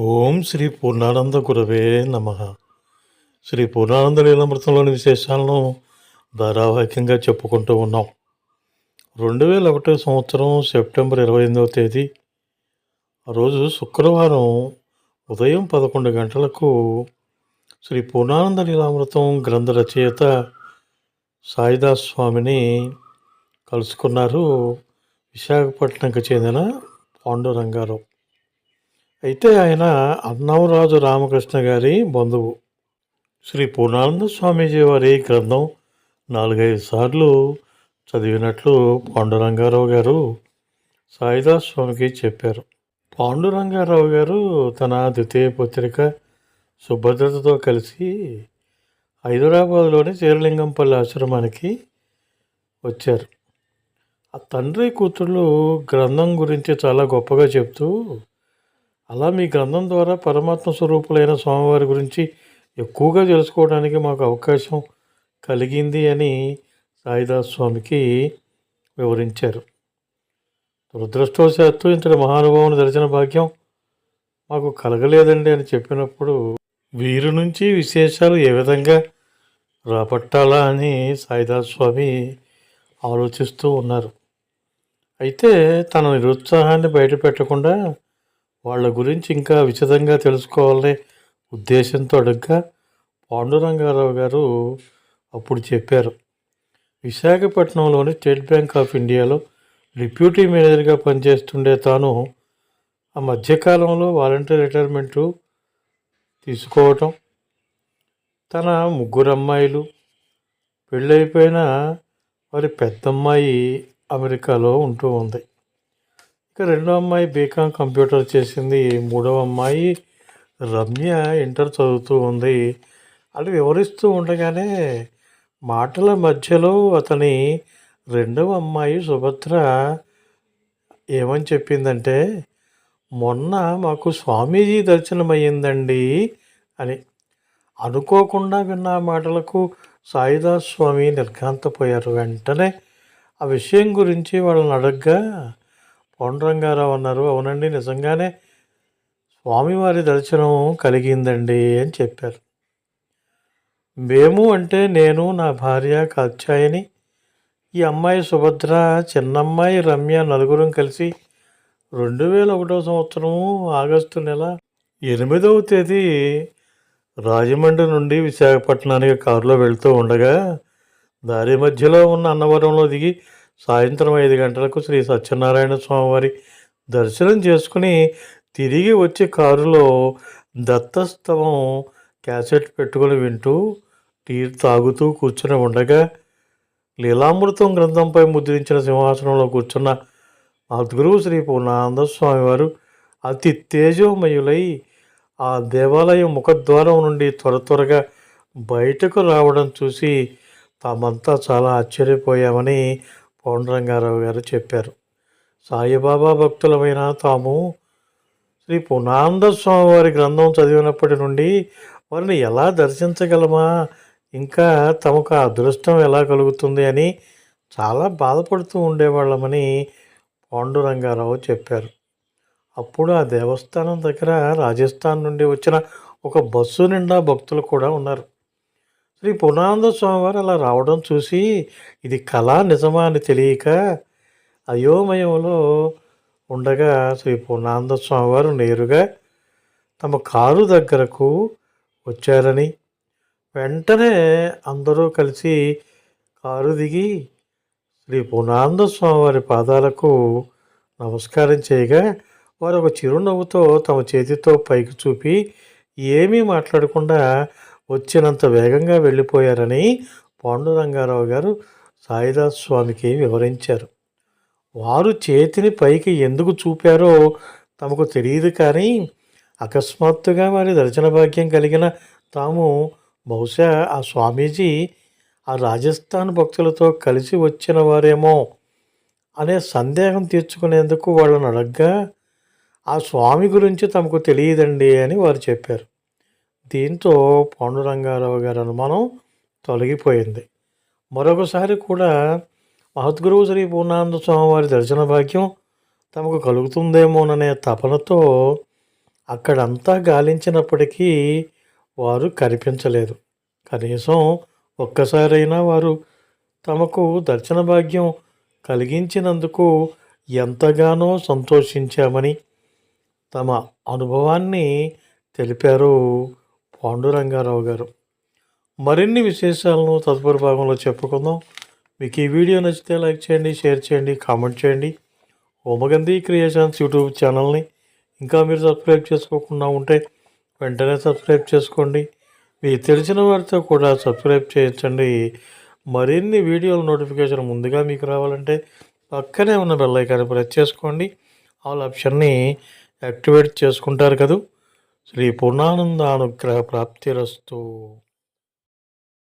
ఓం శ్రీ పూర్ణానంద గురవే నమ. శ్రీ పూర్ణానంద లీలామృతంలోని విశేషాలను ధారావాహికంగా చెప్పుకుంటూ ఉన్నాం. రెండు వేల ఒకటో సంవత్సరం సెప్టెంబర్ ఇరవై ఎనిమిదవ తేదీ. ఆ రోజు శుక్రవారం ఉదయం పదకొండు గంటలకు శ్రీ పూర్ణానంద లీలామృతం గ్రంథ రచయిత సాయిదాస్ స్వామిని కలుసుకున్నారు విశాఖపట్నంకి చెందిన పాండురంగారావు. అయితే ఆయన అన్నవరాజు రామకృష్ణ గారి బంధువు. శ్రీ పూర్ణానంద స్వామీజీ వారి గ్రంథం నాలుగైదు సార్లు చదివినట్లు పాండురంగారావు గారు సాయిదాస్ స్వామికి చెప్పారు. పాండురంగారావు గారు తన ద్వితీయ పత్రిక సుభద్రతతో కలిసి హైదరాబాద్లోని చీరలింగంపల్లి ఆశ్రమానికి వచ్చారు. ఆ తండ్రి కూతుళ్ళు గ్రంథం గురించి చాలా గొప్పగా చెప్తూ అలా మీ గ్రంథం ద్వారా పరమాత్మ స్వరూపులైన స్వామివారి గురించి ఎక్కువగా తెలుసుకోవడానికి మాకు అవకాశం కలిగింది అని సాయిదాస్ స్వామికి వివరించారు. దురదృష్టవశాత్తు ఇంతటి మహానుభావుని దర్శన భాగ్యం మాకు కలగలేదండి అని చెప్పినప్పుడు వీరి నుంచి విశేషాలు ఏ విధంగా రాబట్టాలా అని సాయిదాస్ స్వామి ఆలోచిస్తూ ఉన్నారు. అయితే తన నిరుత్సాహాన్ని బయట పెట్టకుండా వాళ్ళ గురించి ఇంకా విశదంగా తెలుసుకోవాలనే ఉద్దేశంతో అడుగ్గా పాండురంగారావు గారు అప్పుడు చెప్పారు. విశాఖపట్నంలోని స్టేట్ బ్యాంక్ ఆఫ్ ఇండియాలో డిప్యూటీ మేనేజర్గా పనిచేస్తుండే తాను ఆ మధ్యకాలంలో వాలంటీర్ రిటైర్మెంటు తీసుకోవటం తన ముగ్గురు అమ్మాయిలు పెళ్ళైపోయిన వారి పెద్దమ్మాయి అమెరికాలో ఉంటూ ఉంది. ఇక రెండో అమ్మాయి బీకామ్ కంప్యూటర్ చేసింది. మూడవ అమ్మాయి రమ్య ఇంటర్ చదువుతూ ఉంది. అది వివరిస్తూ ఉండగానే మాటల మధ్యలో అతని రెండవ అమ్మాయి సుభద్ర ఏమని చెప్పిందంటే మొన్న మాకు స్వామీజీ దర్శనమయ్యిందండి అని. అనుకోకుండా విన్న మాటలకు సాయిదాస్ స్వామి నిర్ఘాంతపోయారు. వెంటనే ఆ విషయం గురించి వాళ్ళని అడగ్గా పౌండరంగారావు అన్నారు. అవునండి నిజంగానే స్వామివారి దర్శనం కలిగిందండి అని చెప్పారు. మేము అంటే నేను నా భార్య కాత్యాయని ఈ అమ్మాయి సుభద్ర చిన్నమ్మాయి రమ్య నలుగురం కలిసి రెండు వేల ఒకటో సంవత్సరం ఆగస్టు నెల ఎనిమిదవ తేదీ రాజమండ్రి నుండి విశాఖపట్నానికి కారులో వెళ్తూ ఉండగా దారి మధ్యలో ఉన్న అన్నవరంలో దిగి సాయంత్రం ఐదు గంటలకు శ్రీ సత్యనారాయణ స్వామివారి దర్శనం చేసుకుని తిరిగి వచ్చే కారులో దత్తస్తవం క్యాసెట్ పెట్టుకొని వింటూ టీ తాగుతూ కూర్చుని ఉండగా లీలామృతం గ్రంథంపై ముద్రించిన సింహాసనంలో కూర్చున్న మద్గురువు శ్రీ పూర్ణానంద స్వామివారు అతి తేజోమయులై ఆ దేవాలయం ముఖద్వారం నుండి త్వర త్వరగా బయటకు రావడం చూసి తామంతా చాలా ఆశ్చర్యపోయామని పౌండరంగారావు గారు చెప్పారు. సాయిబాబా భక్తులమైన తాము శ్రీ పూర్ణానంద స్వామి వారి గ్రంథం చదివినప్పటి నుండి వారిని ఎలా దర్శించగలమా? ఇంకా తమకు ఆ అదృష్టం ఎలా కలుగుతుంది అని చాలా బాధపడుతూ ఉండేవాళ్ళమని పాండురంగారావు చెప్పారు. అప్పుడు ఆ దేవస్థానం దగ్గర రాజస్థాన్ నుండి వచ్చిన ఒక బస్సు నిండా భక్తులు కూడా ఉన్నారు. శ్రీ పూర్ణానంద స్వామివారు అలా రావడం చూసి ఇది కళ నిజమా అని తెలియక అయోమయంలో ఉండగా శ్రీ పూర్ణానంద స్వామివారు నేరుగా తమ కారు దగ్గరకు వచ్చారని వెంటనే అందరూ కలిసి కారు దిగి శ్రీ పూర్ణానంద స్వామివారి పాదాలకు నమస్కారం చేయగా వారు ఒక చిరునవ్వుతో తమ చేతితో పైకి చూపి ఏమీ మాట్లాడకుండా వచ్చినంత వేగంగా వెళ్ళిపోయారని పాండురంగారావు గారు సాయిదాస్ స్వామికి వివరించారు. వారు చేతిని పైకి ఎందుకు చూపారో తమకు తెలియదు కానీ అకస్మాత్తుగా వారి దర్శన భాగ్యం కలిగిన తాము బహుశా ఆ స్వామీజీ ఆ రాజస్థాన్ భక్తులతో కలిసి వచ్చిన వారేమో అనే సందేహం తీర్చుకునేందుకు వాళ్ళని అడగ్గా ఆ స్వామి గురించి తమకు తెలియదండి అని వారు చెప్పారు. దీంతో పాండురంగారావు గారి అనుమానం తొలగిపోయింది. మరొకసారి కూడా మహద్గురువు శ్రీ పూర్ణానంద స్వామివారి దర్శన భాగ్యం తమకు కలుగుతుందేమోననే తపనతో అక్కడంతా గాలించినప్పటికీ వారు కనిపించలేదు. కనీసం ఒక్కసారైనా వారు తమకు దర్శన భాగ్యం కలిగించినందుకు ఎంతగానో సంతోషించామని తమ అనుభవాన్ని తెలిపారు పాండురంగారావు గారు. మరిన్ని విశేషాలను తదుపరి భాగంలో చెప్పుకుందాం. మీకు ఈ వీడియో నచ్చితే లైక్ చేయండి షేర్ చేయండి కామెంట్ చేయండి. హోమగంధి క్రియేషన్స్ యూట్యూబ్ ఛానల్ని ఇంకా మీరు సబ్స్క్రైబ్ చేసుకోకుండా ఉంటే వెంటనే సబ్స్క్రైబ్ చేసుకోండి. మీకు తెలిసిన వారితో కూడా సబ్స్క్రైబ్ చేయించండి మరిన్ని వీడియోల నోటిఫికేషన్ ముందుగా మీకు రావాలంటే పక్కనే ఉన్న బెల్ ఐకాన్ని ప్రెస్ చేసుకోండి. ఆల్ ఆప్షన్ని యాక్టివేట్ చేసుకుంటారు కదా. శ్రీ పూర్ణానంద అనుగ్రహ ప్రాప్తిరస్తు